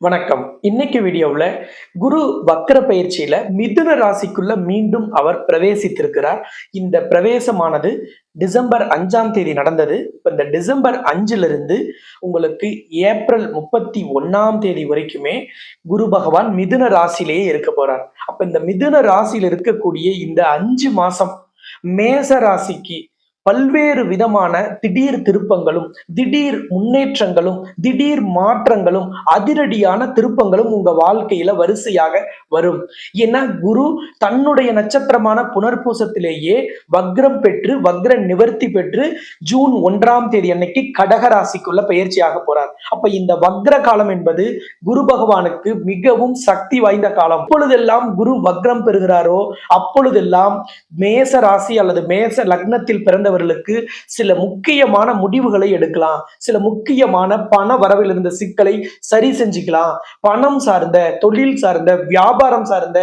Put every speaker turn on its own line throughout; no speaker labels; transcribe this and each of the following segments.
வணக்கம். இன்னைக்கு வீடியோவில் குரு வக்கர பயிற்சியில மிதுன ராசிக்குள்ள மீண்டும் அவர் பிரவேசித்திருக்கிறார். இந்த பிரவேசமானது டிசம்பர் அஞ்சாம் தேதி நடந்தது. இப்போ இந்த டிசம்பர் அஞ்சிலிருந்து உங்களுக்கு ஏப்ரல் முப்பத்தி ஒன்னாம் தேதி வரைக்குமே குரு பகவான் மிதுன ராசியிலேயே இருக்க போறார். அப்ப இந்த மிதுன ராசியில் இருக்கக்கூடிய இந்த அஞ்சு மாசம் மேச ராசிக்கு பல்வேறு விதமான திடீர் திருப்பங்களும் திடீர் முன்னேற்றங்களும் திடீர் மாற்றங்களும் அதிரடியான திருப்பங்களும் உங்க வாழ்க்கையில வரிசையாக வரும். ஏன்னா குரு தன்னுடைய நட்சத்திரமான புனர்பூசத்திலேயே வக்ரம் பெற்று வக்ர நிவர்த்தி பெற்று ஜூன் ஒன்றாம் தேதி அன்னைக்கு கடக ராசிக்குள்ள பயிற்சியாக போறார். அப்ப இந்த வக்ர காலம் என்பது குரு பகவானுக்கு மிகவும் சக்தி வாய்ந்த காலம். அப்பொழுதெல்லாம் குரு வக்ரம் பெறுகிறாரோ அப்பொழுதெல்லாம் மேச ராசி அல்லது மேச லக்னத்தில் பிறந்தவர் பிறந்தவர்களுக்கு சில முக்கியமான முடிவுகளை எடுக்கலாம். சில முக்கியமான பண வரவில் இருந்த சிக்கலை சரி செஞ்சுக்கலாம். பணம் சார்ந்த தொழில் சார்ந்த வியாபாரம் சார்ந்த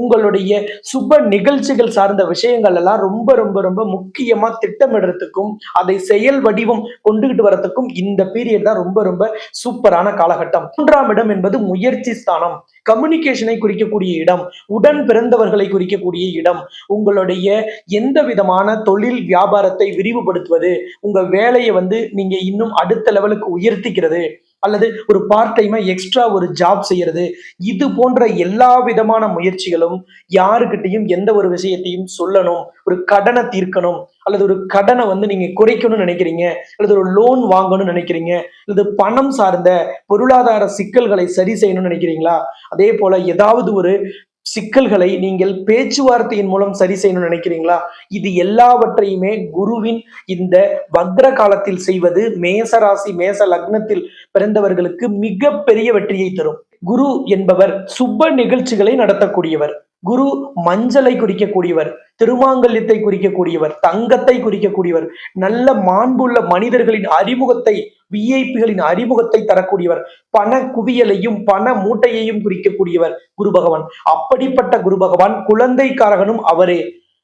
உங்களுடைய சுப நிகழ்ச்சிகள் சார்ந்த விஷயங்கள் எல்லாம் ரொம்ப ரொம்ப ரொம்ப முக்கியமா திட்டமிடுறதுக்கும் அதை செயல் வடிவம் கொண்டுகிட்டு வரத்துக்கும் இந்த பீரியட் தான் ரொம்ப ரொம்ப சூப்பரான காலகட்டம். மூன்றாம் இடம் என்பது முயற்சி ஸ்தானம். கம்யூனிகேஷனை குறிக்கக்கூடிய இடம் உடன் பிறந்தவர்களை குறிக்கக்கூடிய இடம் உங்களுடைய எந்த விதமான தொழில் வியாபாரத்தை விரிவுபடுத்துவது உங்க வேலையை வந்து நீங்க இன்னும் அடுத்த லெவலுக்கு உயர்த்திக்கிறது அல்லது ஒரு பார்ட் டைமா எக்ஸ்ட்ரா ஒரு ஜாப் செய்யறது இது போன்ற எல்லா விதமான முயற்சிகளும் யாருக்கிட்டையும் எந்த ஒரு விஷயத்தையும் சொல்லணும் ஒரு கடனை தீர்க்கணும் அல்லது ஒரு கடனை வந்து நீங்க குறைக்கணும்னு நினைக்கிறீங்க அல்லது ஒரு லோன் வாங்கணும்னு நினைக்கிறீங்க அல்லது பணம் சார்ந்த பொருளாதார சிக்கல்களை சரி செய்யணும்னு நினைக்கிறீங்களா? அதே போல ஏதாவது ஒரு சிக்கல்களை நீங்கள் பேச்சுவார்த்தையின் மூலம் சரி செய்யணும்னு நினைக்கிறீங்களா? இது எல்லாவற்றையுமே குருவின் இந்த வக்ர காலத்தில் செய்வது மேச ராசி மேச லக்னத்தில் பிறந்தவர்களுக்கு மிகப்பெரிய வெற்றியை தரும். குரு என்பவர் சுப நிகழ்ச்சிகளை நடத்தக்கூடியவர். குரு மஞ்சளை குறிக்கக்கூடியவர் திருமாங்கல்யத்தை குறிக்கக்கூடியவர் தங்கத்தை குறிக்கக்கூடியவர் நல்ல மாண்புள்ள மனிதர்களின் அறிமுகத்தை விஐபிகளின் அறிமுகத்தை தரக்கூடியவர் பண குவியலையும் பண மூட்டையையும் குறிக்கக்கூடியவர் குரு பகவான். அப்படிப்பட்ட குரு பகவான் குழந்தைக்காரகனும் அவரே.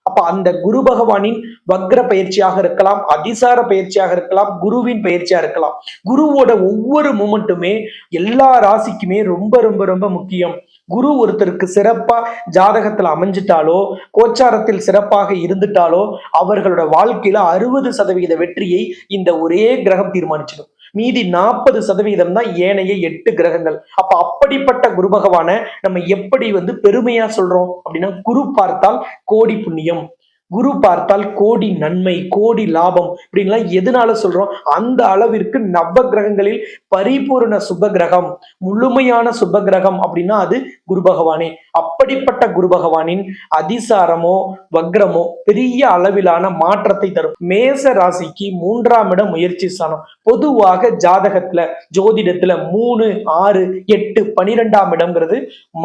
அப்ப அந்த குரு பகவானின் வக்ர பயிற்சியாக இருக்கலாம் அதிசார பயிற்சியாக இருக்கலாம் குருவின் பயிற்சியா இருக்கலாம். குருவோட ஒவ்வொரு மூமெண்ட்டுமே எல்லா ராசிக்குமே ரொம்ப ரொம்ப ரொம்ப முக்கியம். குரு ஒருத்தருக்கு சிறப்பா ஜாதகத்துல அமைஞ்சிட்டாலோ கோச்சாரத்தில் சிறப்பாக இருந்துட்டாலோ அவர்களோட வாழ்க்கையில அறுபது சதவீத வெற்றியை இந்த ஒரே கிரகம் தீர்மானிச்சிடும். மீதி நாற்பது சதவீதம் தான் ஏனைய எட்டு கிரகங்கள். அப்ப அப்படிப்பட்ட குரு பகவான நம்ம எப்படி வந்து பெருமையா சொல்றோம் அப்படின்னா குரு பார்த்தால் கோடி புண்ணியம். குரு பார்த்தால் கோடி நன்மை கோடி லாபம் இப்படின்லாம் எதனால சொல்றோம்? அந்த அளவிற்கு நவ கிரகங்களில் பரிபூர்ண சுப கிரகம் முழுமையான சுப கிரகம் அப்படின்னா அது குரு பகவானே. அப்படிப்பட்ட குரு பகவானின் அதிசாரமோ வக்ரமோ பெரிய அளவிலான மாற்றத்தை தரும். மேச ராசிக்கு மூன்றாம் இடம் முயற்சி ஸ்தானம். பொதுவாக ஜாதகத்துல ஜோதிடத்துல மூணு ஆறு எட்டு பனிரெண்டாம் இடம்ங்கிறது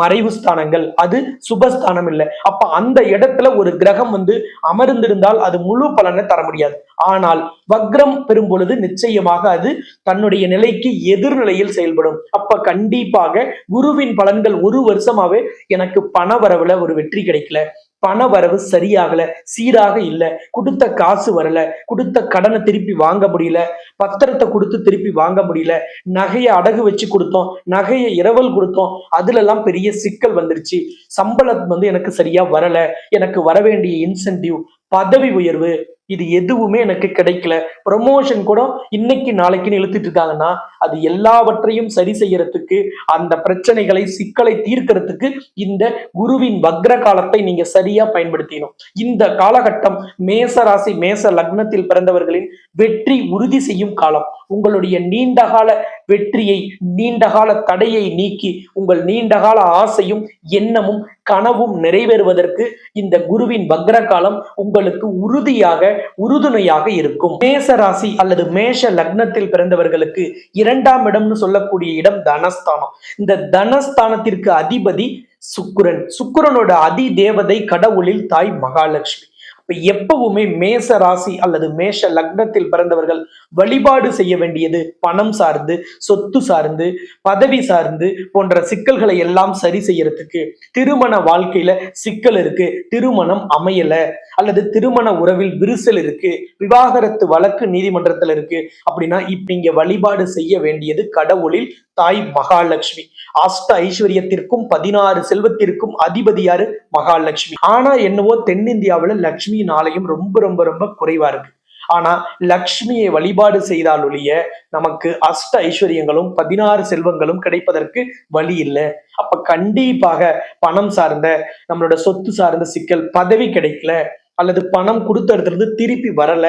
மறைவு ஸ்தானங்கள். அது சுபஸ்தானம் இல்லை. அப்ப அந்த இடத்துல ஒரு கிரகம் வந்து அமர்ந்திருந்தால் அது முழு பலனை தர முடியாது. ஆனால் வக்ரம் பெறும் பொழுது நிச்சயமாக அது தன்னுடைய நிலைக்கு எதிர்நிலையில் செயல்படும். அப்ப கண்டிப்பாக குருவின் பலன்கள் ஒரு வருஷமாவே எனக்கு பண வரவுல ஒரு வெற்றி கிடைக்கல. பண வரவு சரியாகல சீராக இல்லை. கொடுத்த காசு வரல கொடுத்த கடனை திருப்பி வாங்க முடியல பத்திரத்தை கொடுத்து திருப்பி வாங்க முடியல நகையை அடகு வச்சு கொடுத்தோம் நகையை இரவல் கொடுத்தோம் அதுல எல்லாம் பெரிய சிக்கல் வந்துருச்சு. சம்பளம் வந்து எனக்கு சரியா வரல எனக்கு வர வேண்டிய இன்சென்டிவ் பதவி உயர்வு இது எதுவுமே எனக்கு கிடைக்கல. ப்ரொமோஷன் கூட இன்னைக்கு நாளைக்குன்னு இழுத்துட்டு இருக்காங்கன்னா அது எல்லாவற்றையும் சரி செய்யறதுக்கு அந்த பிரச்சனைகளை சிக்கலை தீர்க்கறதுக்கு இந்த குருவின் வக்ர காலத்தை நீங்க சரியா பயன்படுத்தினோம் இந்த காலகட்டம் மேச ராசி மேச லக்னத்தில் பிறந்தவர்களின் வெற்றி உறுதி செய்யும் காலம். உங்களுடைய நீண்டகால வெற்றியை நீண்டகால தடையை நீக்கி உங்கள் நீண்டகால ஆசையும் எண்ணமும் கனவும் நிறைவேறுவதற்கு இந்த குருவின் வக்ர காலம் உங்களுக்கு உறுதியாக உறுதுணையாக இருக்கும். மேச ராசி அல்லது மேஷ லக்னத்தில் பிறந்தவர்களுக்கு இரண்டாம் இடம்னு சொல்லக்கூடிய இடம் தனஸ்தானம். இந்த தனஸ்தானத்திற்கு அதிபதி சுக்குரன். சுக்கிரனோட அதி தேவதை கடவுளில் தாய் மகாலட்சுமி. எப்பவுமே மேச ராசி அல்லது மேஷ லக்னத்தில் பிறந்தவர்கள் வழிபாடு செய்ய வேண்டியது பணம் சார்ந்து சொத்து சார்ந்து பதவி சார்ந்து போன்ற சிக்கல்களை எல்லாம் சரி செய்யறதுக்கு திருமண வாழ்க்கையில சிக்கல் இருக்கு. திருமணம் அமையல அல்லது திருமண உறவில் விரிசல் இருக்கு. விவாகரத்து வழக்கு நீதிமன்றத்துல இருக்கு. அப்படின்னா இப்ப இங்க வழிபாடு செய்ய வேண்டியது கடவுளில் தாய் மகாலட்சுமி. அஷ்ட ஐஸ்வர்யத்திற்கும் பதினாறு செல்வத்திற்கும் அதிபதியாரு மகாலட்சுமி. ஆனா என்னவோ தென்னிந்தியாவுல லட்சுமியின் ஆலயம் ரொம்ப ரொம்ப ரொம்ப குறைவா இருக்கு. ஆனா லக்ஷ்மியை வழிபாடு செய்தால் ஒழிய நமக்கு அஷ்ட ஐஸ்வர்யங்களும் பதினாறு செல்வங்களும் கிடைப்பதற்கு வழி இல்லை. அப்ப கண்டிப்பாக பணம் சார்ந்த நம்மளோட சொத்து சார்ந்த சிக்கல் பதவி கிடைக்கல. அல்லது பணம் கொடுத்த இடத்துல திருப்பி வரல.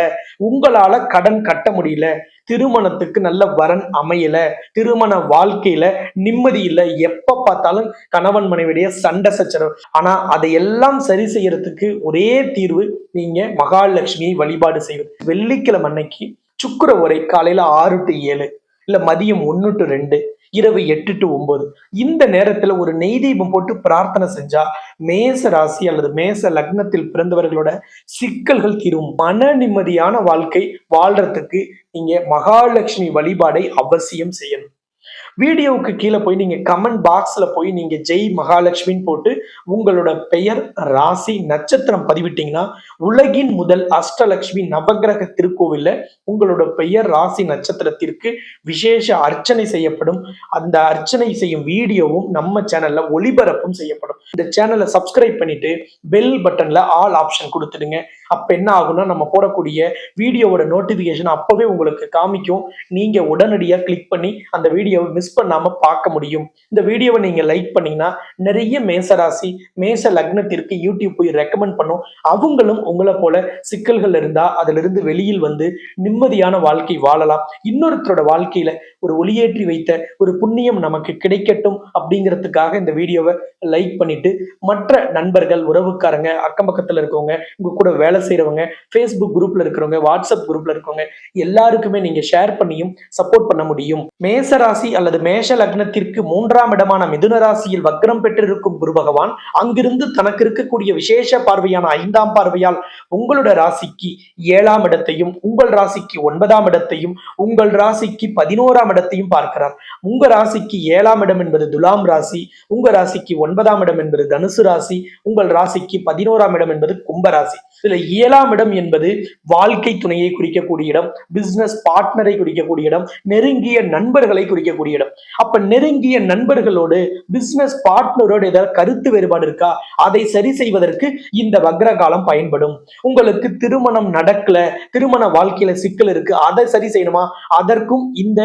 உங்களால கடன் கட்ட முடியல. திருமணத்துக்கு நல்ல வரன் அமையல. திருமண வாழ்க்கையில நிம்மதி இல்லை. எப்ப பார்த்தாலும் கணவன் மனைவிடைய சண்டை சச்சரவு. ஆனா அதையெல்லாம் சரி செய்யறதுக்கு ஒரே தீர்வு நீங்க மகாலட்சுமியை வழிபாடு செய்வது வெள்ளிக்கிழமை அன்னைக்கு சுக்கர உரை காலையில ஆறு டு ஏழு. இல்ல மதியம் ஒன்னு டு ரெண்டு இரவு எட்டு டு ஒன்பது. இந்த நேரத்துல ஒரு நெய் தீபம் போட்டு பிரார்த்தனை செஞ்சா மேச ராசி அல்லது மேச லக்னத்தில் பிறந்தவர்களோட சிக்கல்கள் தீரும். மன நிம்மதியான வாழ்க்கை வாழ்றதுக்கு நீங்க மகாலட்சுமி வழிபாடை அவசியம் செய்யணும். வீடியோவுக்கு கீழே போய் நீங்க கமெண்ட் பாக்ஸ்ல போய் நீங்க ஜெய் மகாலட்சுமின்னு போட்டு உங்களோட பெயர் ராசி நட்சத்திரம் பதிவிட்டீங்கன்னா உலகின் முதல் அஷ்டலட்சுமி நவகிரக திருக்கோவில்ல உங்களோட பெயர் ராசி நட்சத்திரத்திற்கு விசேஷ அர்ச்சனை செய்யப்படும். அந்த அர்ச்சனை செய்யும் வீடியோவும் நம்ம சேனல்ல ஒளிபரப்பும் செய்யப்படும். இந்த சேனலை சப்ஸ்கிரைப் பண்ணிட்டு பெல் பட்டன்ல ஆல் ஆப்ஷன் கொடுத்துடுங்க. அப்ப என்ன ஆகும்னா நம்ம போடக்கூடிய வீடியோவோட நோட்டிபிகேஷன் அப்பவே உங்களுக்கு காமிக்கும். நீங்க உடனடியா கிளிக் பண்ணி அந்த வீடியோவை மிஸ் பண்ணாம பார்க்க முடியும். இந்த வீடியோவை நீங்க லைக் பண்ணீங்கன்னா நிறைய மேசராசி மேச லக்னத்திற்கு யூடியூப் போய் ரெக்கமெண்ட் பண்ணும். அவங்களும் உங்களை போல சிக்கல்கள் இருந்தா அதுல இருந்து வெளியில் வந்து நிம்மதியான வாழ்க்கை வாழலாம். இன்னொருத்தரோட வாழ்க்கையில ஒரு ஒளியேற்றி வைத்த ஒரு புண்ணியம் நமக்கு கிடைக்கட்டும் அப்படிங்கிறதுக்காக இந்த வீடியோவை லைக் பண்ணிட்டு மற்ற நண்பர்கள் உறவுக்காரங்க அக்கம் பக்கத்துல இருக்கவங்க உங்க கூட வேலை செய்யறவங்க ஃபேஸ்புக் குரூப்ல இருக்கிறவங்க வாட்ஸ்அப் குரூப்ல இருக்கவங்க எல்லாருக்குமே நீங்க ஷேர் பண்ணியும் சப்போர்ட் பண்ண முடியும். மேச ராசி அல்லது மேஷ லக்னத்திற்கு மூன்றாம் இடமான மிதுன ராசியில் வக்ரம் பெற்றிருக்கும் குரு பகவான் அங்கிருந்து தனக்கு இருக்கக்கூடிய விசேஷ பார்வையான ஐந்தாம் பார்வையால் உங்களோட ராசிக்கு ஏழாம் இடத்தையும் உங்கள் ராசிக்கு ஒன்பதாம் இடத்தையும் உங்கள் ராசிக்கு பதினோராம் இடத்தையும் பார்க்கிறார். உங்க ராசிக்கு ஏழாம் இடம் என்பது துலாம் ராசி உங்க ராசிக்கு ஒன்பதாம் இடம் என்பது தனுசு ராசி உங்கள் ராசிக்கு பதினோராம் இடம் என்பது கும்ப ராசி. இதுல ஏழாம் இடம் என்பது வாழ்க்கை துணையை குறிக்கக்கூடிய இடம் பிசினஸ் பார்ட்னரை குறிக்கக்கூடிய இடம் நெருங்கிய நண்பர்களை குறிக்கக்கூடிய இடம். அப்ப நெருங்கிய நண்பர்களோடு பிசினஸ் பார்ட்னரோடு ஏதாவது கருத்து வேறுபாடு இருக்கா? அதை சரி செய்வதற்கு இந்த வக்ர காலம் பயன்படும். உங்களுக்கு திருமணம் நடக்கல திருமண வாழ்க்கையில சிக்கல் இருக்கு அதை சரி செய்யணுமா? அதற்கும் இந்த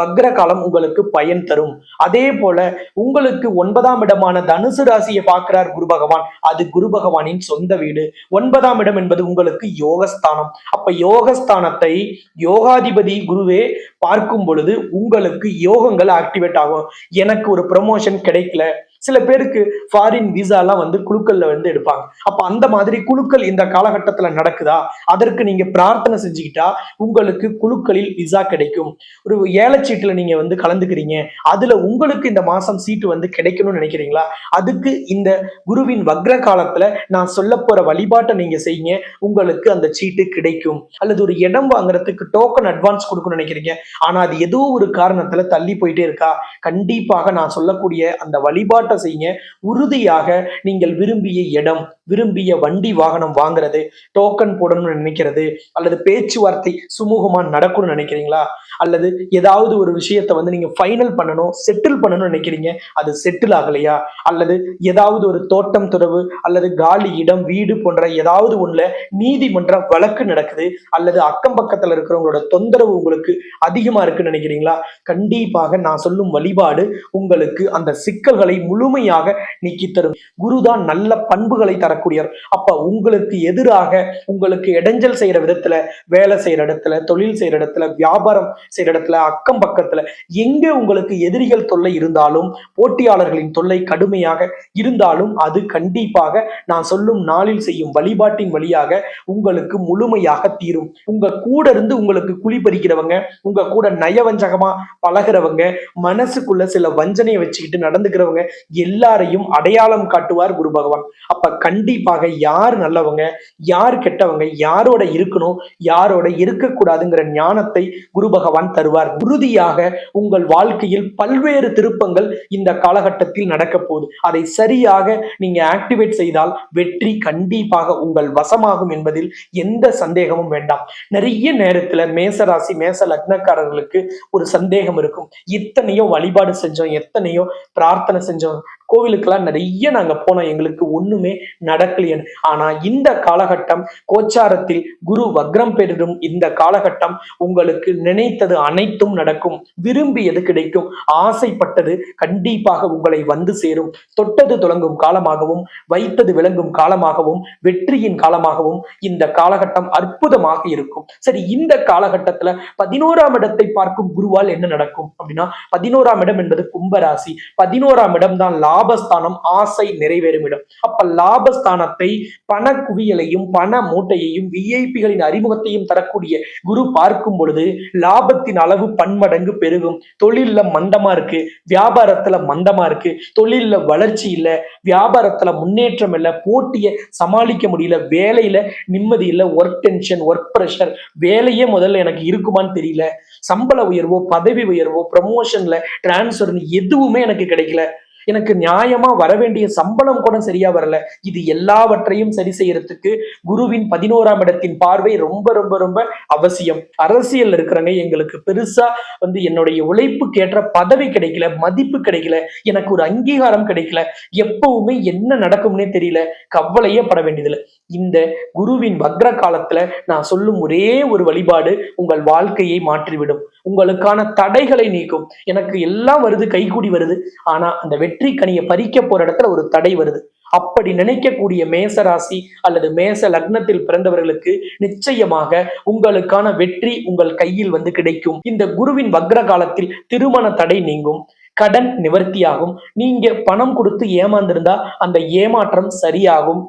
வக்ர காலம் உங்களுக்கு பயன் தரும். அதே போல உங்களுக்கு ஒன்பதாம் இடமான தனுசு ராசியை பார்க்கிறார் குரு பகவான். அது குரு பகவானின் சொந்த வீடு. ஒன்பதாம் இடம் என்பது உங்களுக்கு யோகஸ்தானம். அப்ப யோகஸ்தானத்தை யோகாதிபதி குருவே பார்க்கும் பொழுது உங்களுக்கு யோகங்கள் ஆக்டிவேட் ஆகும். எனக்கு ஒரு ப்ரமோஷன் கிடைக்கல. சில பேருக்கு ஃபாரின் விசாலாம் வந்து குழுக்கள்ல வந்து எடுப்பாங்க. அப்ப அந்த மாதிரி குழுக்கள் இந்த காலகட்டத்துல நடக்குதா? அதற்கு நீங்க பிரார்த்தனை செஞ்சுக்கிட்டா உங்களுக்கு குழுக்களில் விசா கிடைக்கும். ஒரு ஏலச்சீட்டுல நீங்க வந்து கலந்துக்கிறீங்க. அதுல உங்களுக்கு இந்த மாசம் சீட்டு வந்து கிடைக்கணும்னு நினைக்கிறீங்களா? அதுக்கு இந்த குருவின் வக்ர காலத்துல நான் சொல்ல போற வழிபாட்டை நீங்க செய்யுங்க. உங்களுக்கு அந்த சீட்டு கிடைக்கும். அல்லது ஒரு இடம் வாங்குறதுக்கு டோக்கன் அட்வான்ஸ் கொடுக்கணும்னு நினைக்கிறீங்க. ஆனா அது ஏதோ ஒரு காரணத்துல தள்ளி போயிட்டே இருக்கா? கண்டிப்பாக நான் சொல்லக்கூடிய அந்த வழிபாட்டு செய்யுங்க உறுதியாக நீங்கள் விரும்பிய இடம் விரும்பிய வண்டி வாகனம் வாங்குறது டோக்கன் போடணும்னு நினைக்கிறது அல்லது பேச்சுவார்த்தை சுமூகமா நடக்கணும்னு நினைக்கிறீங்களா? அல்லது ஏதாவது ஒரு விஷயத்தை வந்து நீங்க ஃபைனல் பண்ணணும் செட்டில் பண்ணணும்னு நினைக்கிறீங்க அது செட்டில் ஆகலையா? அல்லது ஏதாவது ஒரு தோட்டம் துறவு அல்லது காலி இடம் வீடு போன்ற ஏதாவது ஒண்ணுல நீதிமன்ற வழக்கு நடக்குது அல்லது அக்கம் பக்கத்துல இருக்கிறவங்களோட தொந்தரவு உங்களுக்கு அதிகமா இருக்குன்னு நினைக்கிறீங்களா? கண்டிப்பாக நான் சொல்லும் வழிபாடு உங்களுக்கு அந்த சிக்கல்களை முழுமையாக நீக்கி தரும். குருதான் நல்ல பண்புகளை தர வரக்கூடியவர். அப்ப உங்களுக்கு எதிராக உங்களுக்கு இடைஞ்சல் செய்யற விதத்துல வேலை செய்யற இடத்துல தொழில் செய்யற இடத்துல வியாபாரம் செய்யற இடத்துல அக்கம் பக்கத்துல எங்க உங்களுக்கு எதிரிகள் தொல்லை இருந்தாலும் போட்டியாளர்களின் தொல்லை கடுமையாக இருந்தாலும் அது கண்டிப்பாக நான் சொல்லும் நாளில் செய்யும் வழிபாட்டின் வழியாக உங்களுக்கு முழுமையாக தீரும். உங்க கூட இருந்து உங்களுக்கு குழி பறிக்கிறவங்க உங்க கூட நயவஞ்சகமா பழகிறவங்க மனசுக்குள்ள சில வஞ்சனையை வச்சுக்கிட்டு நடந்துக்கிறவங்க எல்லாரையும் அடையாளம் காட்டுவார் குரு பகவான். அப்ப கண்டிப்பாக யார் நல்லவங்க யார் கெட்டவங்க யாரோட இருக்கணும் யாரோட இருக்கக்கூடாதுங்கிற ஞானத்தை குரு பகவான் தருவார். உறுதியாக உங்கள் வாழ்க்கையில் பல்வேறு திருப்பங்கள் இந்த காலகட்டத்தில் நடக்க போகுது. அதை சரியாக நீங்க ஆக்டிவேட் செய்தால் வெற்றி கண்டிப்பாக உங்கள் வசமாகும் என்பதில் எந்த சந்தேகமும் வேண்டாம். நிறைய நேரத்துல மேசராசி மேச லக்னக்காரர்களுக்கு ஒரு சந்தேகம் இருக்கும். இத்தனையோ வழிபாடு செஞ்சோம் எத்தனையோ பிரார்த்தனை செஞ்சோம். கோவிலுக்கெல்லாம் நிறைய நாங்க போனோம். எங்களுக்கு ஒண்ணுமே நடக்கலையன் ஆனா இந்த காலகட்டம் கோச்சாரத்தில் குரு வக்ரம் பெறும் இந்த காலகட்டம் உங்களுக்கு நினைத்தது அனைத்தும் நடக்கும். விரும்பியது கிடைக்கும். ஆசைப்பட்டது கண்டிப்பாக உங்களை வந்து சேரும். தொட்டது தொடங்கும் காலமாகவும் வைத்தது விளங்கும் காலமாகவும் வெற்றியின் காலமாகவும் இந்த காலகட்டம் அற்புதமாக இருக்கும். சரி இந்த காலகட்டத்துல பதினோராம் இடத்தை பார்க்கும் குருவால் என்ன நடக்கும் அப்படின்னா பதினோராம் இடம் என்பது கும்பராசி. பதினோராம் இடம் தான் லாபஸ்தானம் ஆசை நிறைவேறும் இடம். அப்ப லாபஸ்தானத்தை பண குவியலையும் பண மூட்டையையும் விஐபிகளின் அறிமுகத்தையும் தரக்கூடிய குரு பார்க்கும் பொழுது லாபத்தின் அளவு பன்மடங்கு பெருகும். தொழில்ல மந்தமா இருக்கு வியாபாரத்துல மந்தமா இருக்கு. தொழில்ல வளர்ச்சி இல்ல வியாபாரத்துல முன்னேற்றம் இல்ல போட்டியை சமாளிக்க முடியல வேலையில நிம்மதி இல்ல ஒர்க் டென்ஷன் ஒர்க் ப்ரெஷர் வேலையே முதல்ல எனக்கு இருக்குமான்னு தெரியல. சம்பள உயர்வோ பதவி உயர்வோ ப்ரமோஷன்ல டிரான்ஸ்ஃபர் எதுவுமே எனக்கு கிடைக்கல. எனக்கு நியாயமா வர வேண்டிய சம்பளம் கூட சரியா வரல. இது எல்லாவற்றையும் சரி செய்யறதுக்கு குருவின் பதினோராம் இடத்தின் பார்வை ரொம்ப ரொம்ப ரொம்ப அவசியம். அரசியல் இருக்கிறவங்க எங்களுக்கு பெருசா வந்து என்னுடைய உழைப்புக்கு ஏற்ற பதவி கிடைக்கல மதிப்பு கிடைக்கல எனக்கு ஒரு அங்கீகாரம் கிடைக்கல. எப்பவுமே என்ன நடக்கும்னே தெரியல. கவலையே பட வேண்டியதில்லை. இந்த குருவின் வக்ர காலத்துல நான் சொல்லும் ஒரே ஒரு வழிபாடு உங்கள் வாழ்க்கையை மாற்றிவிடும். உங்களுக்கான தடைகளை நீக்கும். எனக்கு எல்லாம் வருது கைகூடி வருது. ஆனா அந்த வெற்றி கனியை பறிக்க போற இடத்துல ஒரு தடை வருது. அப்படி நினைக்கக்கூடிய மேச ராசி அல்லது மேச லக்னத்தில் பிறந்தவர்களுக்கு நிச்சயமாக உங்களுக்கான வெற்றி உங்கள் கையில் வந்து கிடைக்கும். இந்த குருவின் வக்ர காலத்தில் திருமண தடை நீங்கும் கடன் நிவர்த்தியாகும். நீங்க பணம் கொடுத்து ஏமாந்திருந்தா அந்த ஏமாற்றம் சரியாகும்.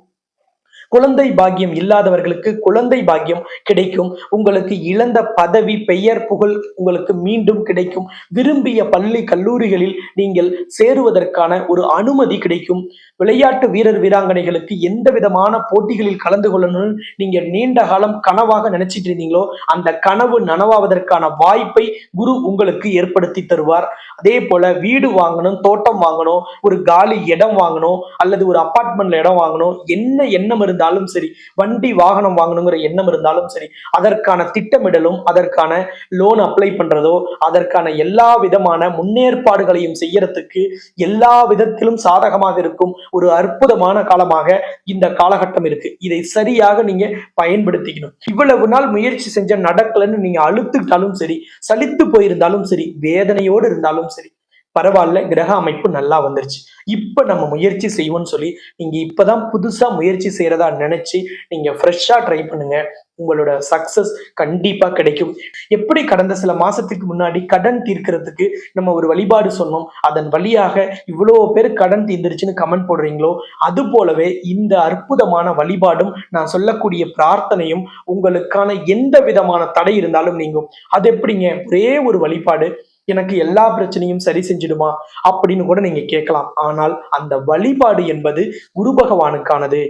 குழந்தை பாக்கியம் இல்லாதவர்களுக்கு குழந்தை பாக்கியம் கிடைக்கும். உங்களுக்கு இழந்த பதவி பெயர் புகழ் உங்களுக்கு மீண்டும் கிடைக்கும். விரும்பிய பள்ளி கல்லூரிகளில் நீங்கள் சேருவதற்கான ஒரு அனுமதி கிடைக்கும். விளையாட்டு வீரர் வீராங்கனைகளுக்கு எந்த விதமான போட்டிகளில் கலந்து கொள்ளணும்னு நீங்க நீண்ட காலம் கனவாக நினைச்சிட்டு இருந்தீங்களோ அந்த கனவு நனவாவதற்கான வாய்ப்பை குரு உங்களுக்கு ஏற்படுத்தி தருவார். அதே போல வீடு வாங்கணும் தோட்டம் வாங்கணும் ஒரு காலி இடம் வாங்கணும் அல்லது ஒரு அப்பார்ட்மெண்ட்ல இடம் வாங்கணும் என்ன எண்ணம் இருந்தாலும் சரி வண்டி வாகனம் வாங்கணுங்கிற எண்ணம் இருந்தாலும் சரி அதற்கான திட்டமிடலும் அதற்கான லோன் அப்ளை பண்றதோ அதற்கான எல்லா விதமான முன்னேற்பாடுகளையும் செய்யறதுக்கு எல்லா விதத்திலும் சாதகமாக இருக்கும். ஒரு அற்புதமான காலமாக இந்த காலகட்டம் இருக்கு. இதை சரியாக நீங்க பயன்படுத்திக்கணும். இவ்வளவு நாள் முயற்சி செஞ்ச நடக்கலன்னு நீங்க அழுத்துக்கிட்டாலும் சரி சலித்து போயிருந்தாலும் சரி வேதனையோடு இருந்தாலும் சரி பரவாயில்ல கிரக அமைப்பு நல்லா வந்துருச்சு. இப்ப நம்ம முயற்சி செய்வோம்னு சொல்லி நீங்க இப்பதான் புதுசா முயற்சி செய்யறதா நினைச்சு நீங்க ஃப்ரெஷ்ஷா ட்ரை பண்ணுங்க. உங்களோட சக்சஸ் கண்டிப்பா கிடைக்கும். எப்படி கடந்த சில மாசத்துக்கு முன்னாடி கடன் தீர்க்கிறதுக்கு நம்ம ஒரு வழிபாடு சொன்னோம் அதன் வழியாக இவ்வளோ பேர் கடன் தீர்ந்துருச்சுன்னு கமெண்ட் போடுறீங்களோ அது போலவே இந்த அற்புதமான வழிபாடும் நான் சொல்லக்கூடிய பிரார்த்தனையும் உங்களுக்கான எந்த விதமான தடை இருந்தாலும் நீங்கும். அது எப்படிங்க? ஒரே ஒரு வழிபாடு எனக்கு எல்லா பிரச்சனையும் சரி செஞ்சிடுமா? அப்படின்னு கூட நீங்க கேட்கலாம். ஆனால் அந்த வழிபாடு என்பது குரு பகவானுக்கானது.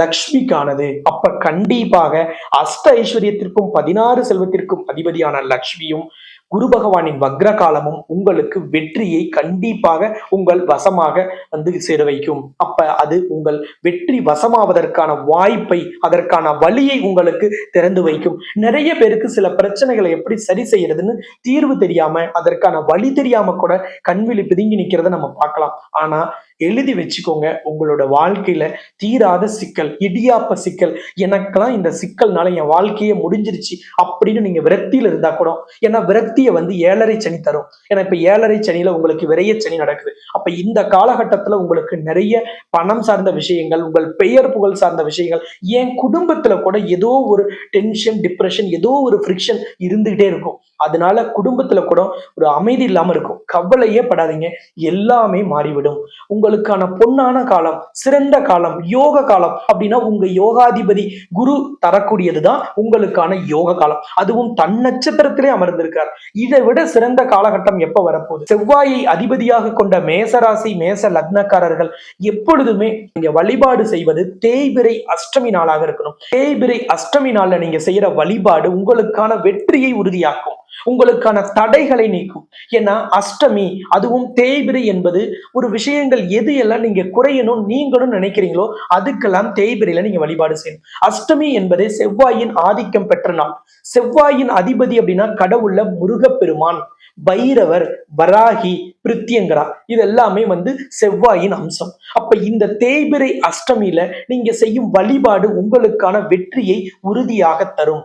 லக்ஷ்மிக்கானது. அப்ப கண்டிப்பாக அஷ்ட ஐஸ்வர்யத்திற்கும் பதினாறு செல்வத்திற்கும் அதிபதியான லக்ஷ்மியும் குரு பகவானின் வக்ர காலமும் உங்களுக்கு வெற்றியை கண்டிப்பாக உங்கள் வசமாக வந்து சேர வைக்கும். அப்ப அது உங்கள் வெற்றி வசமாவதற்கான வாய்ப்பை அதற்கான வழியை உங்களுக்கு திறந்து வைக்கும். நிறைய பேருக்கு சில பிரச்சனைகளை எப்படி சரி செய்யறதுன்னு தீர்வு தெரியாம அதற்கான வழி தெரியாம கூட கண்விழி பிதுங்கி நிக்கிறத நம்ம பார்க்கலாம். ஆனா எழுதி வச்சுக்கோங்க. உங்களோட வாழ்க்கையில தீராத சிக்கல் இடியாப்ப சிக்கல். எனக்கெல்லாம் இந்த சிக்கல்னால என் வாழ்க்கையே முடிஞ்சிருச்சு அப்படின்னு நீங்க விரக்தியில இருந்தா கூட ஏன்னா விரக்தியை வந்து ஏழரை சனி தரும். ஏன்னா இப்ப ஏழரை சனியில உங்களுக்கு விரைய சனி நடக்குது. அப்ப இந்த காலகட்டத்துல உங்களுக்கு நிறைய பணம் சார்ந்த விஷயங்கள் உங்கள் பெயர் புகழ் சார்ந்த விஷயங்கள் என் குடும்பத்துல கூட ஏதோ ஒரு டென்ஷன் டிப்ரெஷன் ஏதோ ஒரு ஃப்ரிக்ஷன் இருந்துகிட்டே இருக்கும். அதனால குடும்பத்துல கூட ஒரு அமைதி இல்லாம இருக்கும். கவலையே படாதீங்க. எல்லாமே மாறிவிடும். உங்கள் உங்களுக்கான பொன்னான காலம் சிறந்த காலம் யோக காலம் அப்படின்னா உங்க யோகாதிபதி குரு தரக்கூடியதுதான் உங்களுக்கான யோக காலம். அதுவும் தன் நட்சத்திரத்திலே அமர்ந்திருக்கார். இதை விட சிறந்த காலகட்டம் எப்ப வரப்போகுது? செவ்வாயை அதிபதியாக கொண்ட மேசராசி மேச லக்னக்காரர்கள் எப்பொழுதுமே நீங்க வழிபாடு செய்வது தேய்பிரை அஷ்டமி நாளாக இருக்கணும். தேய்பிரை அஷ்டமி நாள்ல நீங்க செய்யற வழிபாடு உங்களுக்கான வெற்றியை உறுதியாக்கும். உங்களுக்கான தடைகளை நீக்கும். ஏன்னா அஷ்டமி அதுவும் தேய்பிரை என்பது ஒரு விஷயங்கள் எது எல்லாம் நீங்க குறையணும் நீங்களும் நினைக்கிறீங்களோ அதுக்கெல்லாம் தேய்பிரையில நீங்க வழிபாடு செய்யணும். அஷ்டமி என்பது செவ்வாயின் ஆதிக்கம் பெற்ற நாள். செவ்வாயின் அதிபதி அப்படின்னா கடவுள்ல முருகப்பெருமான் பைரவர் வராகி பிரித்தியங்கரா. இது எல்லாமே வந்து செவ்வாயின் அம்சம். அப்ப இந்த தேய்பிரை அஷ்டமியில நீங்க செய்யும் வழிபாடு உங்களுக்கான வெற்றியை உறுதியாக தரும்.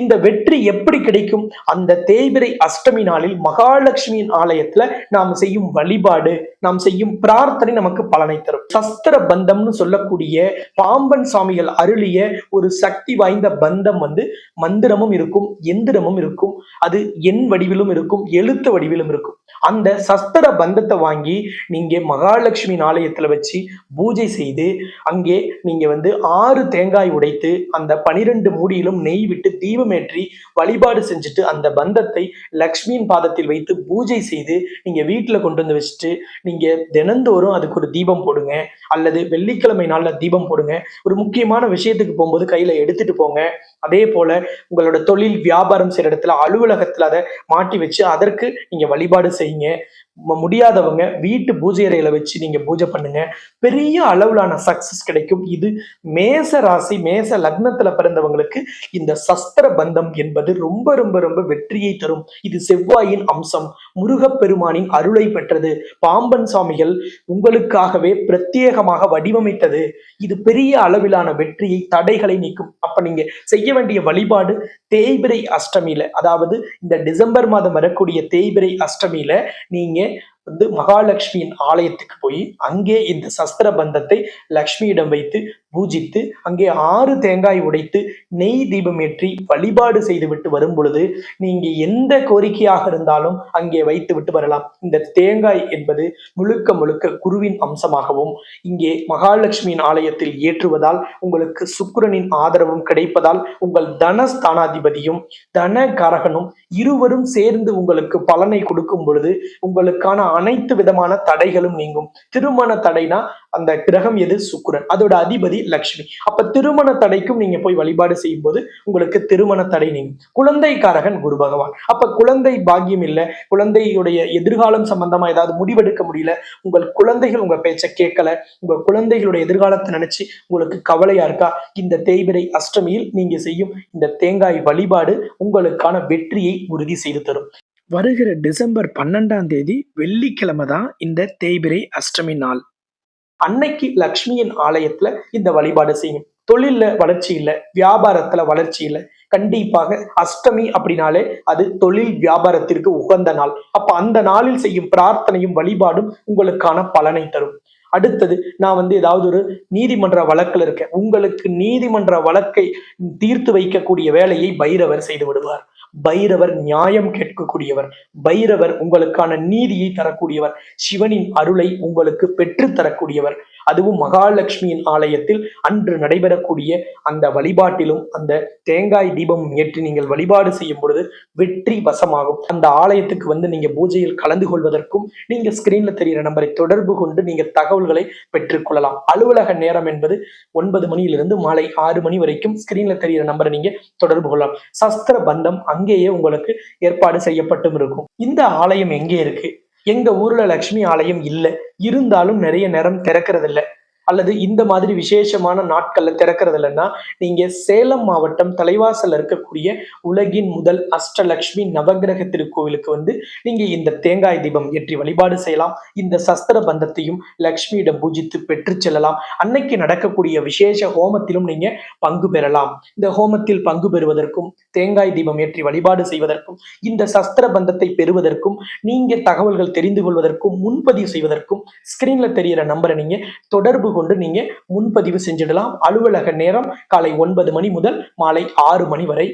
இந்த வெற்றி எப்படி கிடைக்கும்? அந்த தேய்பிரை அஷ்டமி நாளில் மகாலட்சுமியின் ஆலயத்துல நாம் செய்யும் வழிபாடு நாம் செய்யும் பிரார்த்தனை நமக்கு பலனை தரும். சஸ்திர பந்தம்னு சொல்லக்கூடிய பாம்பன் சுவாமிகள் அருளிய ஒரு சக்தி வாய்ந்த பந்தம் வந்து மந்திரமும் இருக்கும் எந்திரமும் இருக்கும். அது எண் வடிவிலும் இருக்கும் எழுத்து வடிவிலும் இருக்கும். அந்த சஸ்திர பந்தத்தை வாங்கி நீங்க மகாலட்சுமி ஆலயத்துல வச்சு பூஜை செய்து அங்கே நீங்க வந்து ஆறு தேங்காய் உடைத்து அந்த பனிரெண்டு மூடியிலும் நெய் விட்டு தீபமேற்றி வழிபாடு செஞ்சுட்டு அந்த பந்தத்தை லக்ஷ்மியின் பாதத்தில் வைத்து பூஜை செய்து நீங்க வீட்டுல கொண்டு வந்து வச்சுட்டு நீங்க தினந்தோறும் அதுக்கு ஒரு தீபம் போடுங்க. அல்லது வெள்ளிக்கிழமை நாள்ல தீபம் போடுங்க. ஒரு முக்கியமான விஷயத்துக்கு போகும்போது கையில எடுத்துட்டு போங்க. அதே போல உங்களோட தொழில் வியாபாரம் செய்யற இடத்துல அலுவலகத்துல அதை மாட்டி வச்சு அதற்கு நீங்க வழிபாடு செய்யுங்க. முடியாதவங்க வீட்டு பூஜை அறையில வச்சு நீங்க பூஜை பண்ணுங்க. பெரிய அளவிலான சக்சஸ் கிடைக்கும். இது மேச ராசி மேச லக்னத்துல பிறந்தவங்களுக்கு இந்த சஸ்திர பந்தம் என்பது ரொம்ப ரொம்ப ரொம்ப வெற்றியை தரும். இது செவ்வாயின் அம்சம். முருகப்பெருமானின் அருளை பெற்றது. பாம்பன் சுவாமிகள் உங்களுக்காகவே பிரத்யேகமாக வடிவமைத்தது. இது பெரிய அளவிலான வெற்றியை தடைகளை நீக்கும். அப்ப நீங்க செய்ய வேண்டிய வழிபாடு தேய்பிரை அஷ்டமியில. அதாவது இந்த டிசம்பர் மாதம் வரக்கூடிய தேய்பிரை அஷ்டமியில நீங்க வந்து மகாலட்சுமியின் ஆலயத்துக்கு போய் அங்கே இந்த சஸ்திர பந்தத்தை லக்ஷ்மியிடம் வைத்து பூஜித்து அங்கே ஆறு தேங்காய் உடைத்து நெய் தீபம் ஏற்றி வழிபாடு செய்துவிட்டு வரும் பொழுது நீங்க எந்த கோரிக்கையாக இருந்தாலும் அங்கே வைத்து விட்டு வரலாம். இந்த தேங்காய் என்பது முழுக்க முழுக்க குருவின் அம்சமாகவும் இங்கே மகாலட்சுமியின் ஆலயத்தில் ஏற்றுவதால் உங்களுக்கு சுக்கிரனின் ஆதரவும் கிடைப்பதால் உங்கள் தனஸ்தானாதிபதியும் தனகாரகனும் இருவரும் சேர்ந்து உங்களுக்கு பலனை கொடுக்கும் பொழுது உங்களுக்கான அனைத்து விதமான தடைகளும் நீங்கும். திருமண தடைனா அந்த கிரகம் எது? சுக்கிரன். அதோட அதிபதி லக்ஷ்மி. அப்ப திருமண தடைக்கும் நீங்க போய் வழிபாடு செய்யும் போது உங்களுக்கு திருமண தடை நீங்கும். குழந்தைக்காரகன் குரு பகவான். அப்ப குழந்தை பாக்கியம் இல்ல குழந்தையுடைய எதிர்காலம் சம்பந்தமா ஏதாவது முடிவெடுக்க முடியல உங்கள் குழந்தைகள் உங்க பேச்சை கேட்கல உங்க குழந்தைகளுடைய எதிர்காலத்தை நினைச்சு உங்களுக்கு கவலையா இருக்கா? இந்த தேய்பிரை அஷ்டமியில் நீங்க செய்யும் இந்த தேங்காய் வழிபாடு உங்களுக்கான வெற்றியை உறுதி செய்து தரும். வருகிற டிசம்பர் பன்னெண்டாம் தேதி வெள்ளிக்கிழமை தான் இந்த தேய்பிரை அஷ்டமி நாள். அன்னைக்கு லக்ஷ்மியின் ஆலயத்துல இந்த வழிபாடு செய்யும். தொழில்ல வளர்ச்சி இல்லை வியாபாரத்துல வளர்ச்சி இல்லை. கண்டிப்பாக அஷ்டமி அப்படின்னாலே அது தொழில் வியாபாரத்திற்கு உகந்த நாள். அப்ப அந்த நாளில் செய்யும் பிரார்த்தனையும் வழிபாடும் உங்களுக்கான பலனை தரும். அடுத்தது நான் வந்து ஏதாவது ஒரு நீதிமன்ற வழக்கில் இருக்கேன். உங்களுக்கு நீதிமன்ற வழக்கை தீர்த்து வைக்கக்கூடிய வேலையை பைரவர் செய்து விடுவார். பைரவர் நியாயம் கேட்கக்கூடியவர். பைரவர் உங்களுக்கான நீதியை தரக்கூடியவர். சிவனின் அருளை உங்களுக்கு பெற்று தரக்கூடியவர். அதுவும் மகாலட்சுமியின் ஆலயத்தில் அன்று நடைபெறக்கூடிய அந்த வழிபாட்டிலும் அந்த தேங்காய் தீபம் ஏற்றி நீங்கள் வழிபாடு செய்யும் பொழுது வெற்றி வசமாகும். அந்த ஆலயத்துக்கு வந்து நீங்க பூஜையில் கலந்து கொள்வதற்கும் நீங்க ஸ்கிரீன்ல தெரிகிற நம்பரை தொடர்பு கொண்டு நீங்க தகவல்களை பெற்றுக்கொள்ளலாம் அலுவலக நேரம் என்பது ஒன்பது மணியிலிருந்து மாலை ஆறு மணி வரைக்கும் ஸ்கிரீன்ல தெரிகிற நம்பரை நீங்க தொடர்பு கொள்ளலாம். சஸ்திர பந்தம் அங்கேயே உங்களுக்கு ஏற்பாடு செய்யப்பட்டும் இருக்கும். இந்த ஆலயம் எங்கே இருக்கு? எங்க ஊர்ல லட்சுமி ஆலயம் இல்லை. இருந்தாலும் நிறைய நேரம் திறக்கிறது இல்லை அல்லது இந்த மாதிரி விசேஷமான நாட்கள்ல திறக்கிறது இல்லைன்னா நீங்க சேலம் மாவட்டம் தலைவாசல் இருக்கக்கூடிய உலகின் முதல் அஷ்டலக்ஷ்மி நவகிரக திருக்கோவிலுக்கு வந்து நீங்க இந்த தேங்காய் தீபம் ஏற்றி வழிபாடு செய்யலாம். இந்த சஸ்திர பந்தத்தையும் லக்ஷ்மியிடம் பூஜித்து பெற்று செல்லலாம். அன்னைக்கு நடக்கக்கூடிய விசேஷ ஹோமத்திலும் நீங்க பங்கு பெறலாம். இந்த ஹோமத்தில் பங்கு பெறுவதற்கும் தேங்காய் தீபம் ஏற்றி வழிபாடு செய்வதற்கும் இந்த சஸ்திர பந்தத்தை பெறுவதற்கும் நீங்க தகவல்கள் தெரிந்து கொள்வதற்கும் முன்பதிவு செய்வதற்கும் ஸ்கிரீன்ல தெரியிற நம்பரை நீங்க தொடர்பு கொண்டு நீங்க முன்பதிவு செஞ்சிடலாம். அலுவலக நேரம் காலை ஒன்பது மணி முதல் மாலை ஆறு மணி வரை.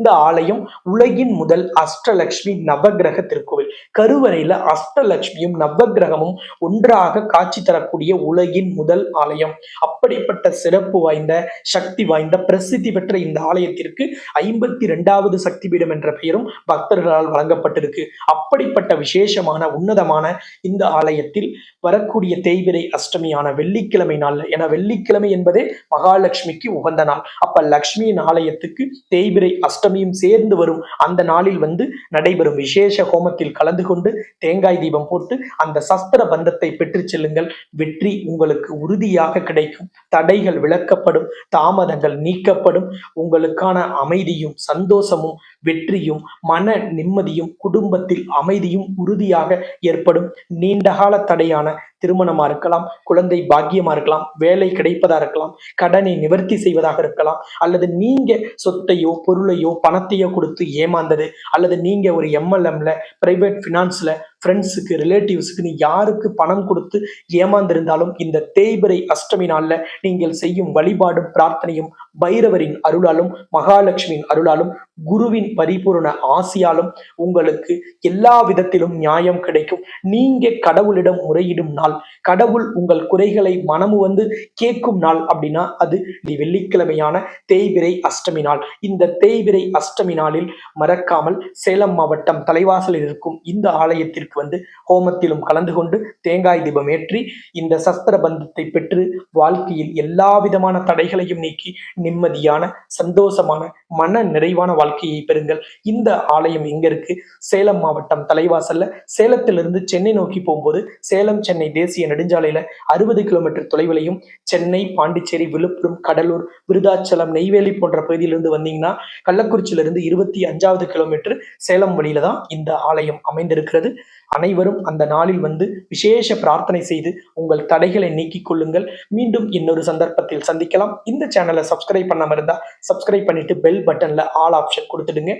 இந்த ஆலயம் உலகின் முதல் அஷ்டலக்ஷ்மி நவகிரக திருக்கோவில் கருவறையில அஷ்டலக்ஷ்மியும் நவகிரகமும் ஒன்றாக காட்சி தரக்கூடிய உலகின் முதல் ஆலயம். அப்படிப்பட்ட சிறப்பு வாய்ந்த சக்தி வாய்ந்த பிரசித்தி பெற்ற இந்த ஆலயத்திற்கு ஐம்பத்தி இரண்டாவது சக்தி பீடம் என்ற பெயரும் பக்தர்களால் வழங்கப்பட்டிருக்கு. அப்படிப்பட்ட விசேஷமான உன்னதமான இந்த ஆலயத்தில் வரக்கூடிய தேய்பிரை அஷ்டமியான வெள்ளிக்கிழமை நாள் என வெள்ளிக்கிழமை என்பதே மகாலட்சுமிக்கு உகந்த நாள். அப்ப லக்ஷ்மியின் ஆலயத்துக்கு தேய்பிரை அஷ்டமியும் சேர்ந்து வரும் அந்த நாளில் வந்து நடைபெறும் விசேஷ ஹோமத்தில் கலந்து கொண்டு தேங்காய் தீபம் போட்டு அந்த சஸ்திர பந்தத்தை பெற்றுச் செல்லுங்கள். வெற்றி உங்களுக்கு உறுதியாக கிடைக்கும். தடைகள் விளக்கப்படும் தாமதங்கள் நீக்கப்படும். உங்களுக்கான அமைதியும் சந்தோஷமும் வெற்றியும் மன நிம்மதியும் குடும்பத்தில் அமைதியும் உறுதியாக ஏற்படும் நீண்டகால தடையான திருமணமா இருக்கலாம் குழந்தை பாக்கியமா இருக்கலாம் வேலை கிடைப்பதா இருக்கலாம் கடனை நிவர்த்தி செய்வதாக இருக்கலாம் அல்லது நீங்க சொத்தையோ பொருளையோ பணத்தையோ கொடுத்து ஏமாந்தது அல்லது நீங்க ஒரு எம்எல்எம்ல பிரைவேட் பினான்ஸ்ல ஃப்ரெண்ட்ஸுக்கு ரிலேட்டிவ்ஸுக்குன்னு யாருக்கு பணம் கொடுத்து ஏமாந்திருந்தாலும் இந்த தேய்பிரை அஷ்டமி நாள்ல நீங்கள் செய்யும் வழிபாடும் பிரார்த்தனையும் பைரவரின் அருளாலும் மகாலட்சுமியின் அருளாலும் குருவின் பரிபூரண ஆசியாலும் உங்களுக்கு எல்லா விதத்திலும் நியாயம் கிடைக்கும். நீங்க கடவுளிடம் முறையிடும் நாள். கடவுள் உங்கள் குறைகளை மனமு வந்து கேட்கும் நாள் அப்படின்னா அது தி வெள்ளிக்கிழமையான தேய்பிரை அஷ்டமி நாள். இந்த தேய்பிரை அஷ்டமி நாளில் மறக்காமல் சேலம் மாவட்டம் தலைவாசலில் இருக்கும் இந்த ஆலயத்திற்கு வந்து ஹோமத்திலும் கலந்து கொண்டு தேங்காய் தீபம் ஏற்றி இந்த சஸ்திர பந்தத்தை பெற்று வாழ்க்கையில் எல்லா விதமான தடைகளையும் நீக்கி நிம்மதியான சந்தோஷமான மன நிறைவான வாழ்க்கையை பெறுங்கள். இந்த ஆலயம் எங்க இருக்கு? சேலம் மாவட்டம் தலைவாசல்ல. சேலத்திலிருந்து சென்னை நோக்கி போகும்போது சேலம் சென்னை தேசிய நெடுஞ்சாலையில அறுபது கிலோமீட்டர் தொலைவிலையும் சென்னை பாண்டிச்சேரி விழுப்புரம் கடலூர் விருதாச்சலம் நெய்வேலி போன்ற பகுதியிலிருந்து வந்தீங்கன்னா கள்ளக்குறிச்சியிலிருந்து இருபத்தி அஞ்சாவது கிலோமீட்டர் சேலம் வழியில தான் இந்த ஆலயம் அமைந்திருக்கிறது. அனைவரும் அந்த நாளில் வந்து விசேஷ பிரார்த்தனை செய்து உங்கள் தடைகளை நீக்கிக் கொள்ளுங்கள். மீண்டும் இன்னொரு சந்தர்ப்பத்தில் சந்திக்கலாம். இந்த சேனலை சப்ஸ்கிரைப் பண்ணாமல் இருந்தால் சப்ஸ்கிரைப் பண்ணிட்டு பெல் பட்டன்ல ஆல் ஆப்ஷன் கொடுத்துடுங்க.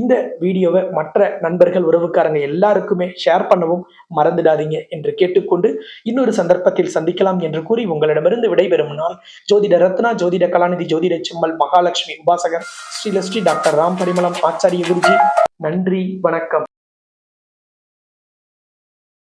இந்த வீடியோவை மற்ற நண்பர்கள் உறவுக்காரங்க எல்லாருக்குமே ஷேர் பண்ணவும் மறந்துடாதீங்க என்று கேட்டுக்கொண்டு இன்னொரு சந்தர்ப்பத்தில் சந்திக்கலாம் என்று கூறி உங்களிடமிருந்து விடைபெறும் நாள் ஜோதிட ரத்னா ஜோதிட கலாநிதி ஜோதிட செம்மல் மகாலட்சுமி உபாசகர் ஸ்ரீலஸ்ரீ டாக்டர் ராம் பரிமளம் ஆச்சாரிய குருஜி. நன்றி வணக்கம்.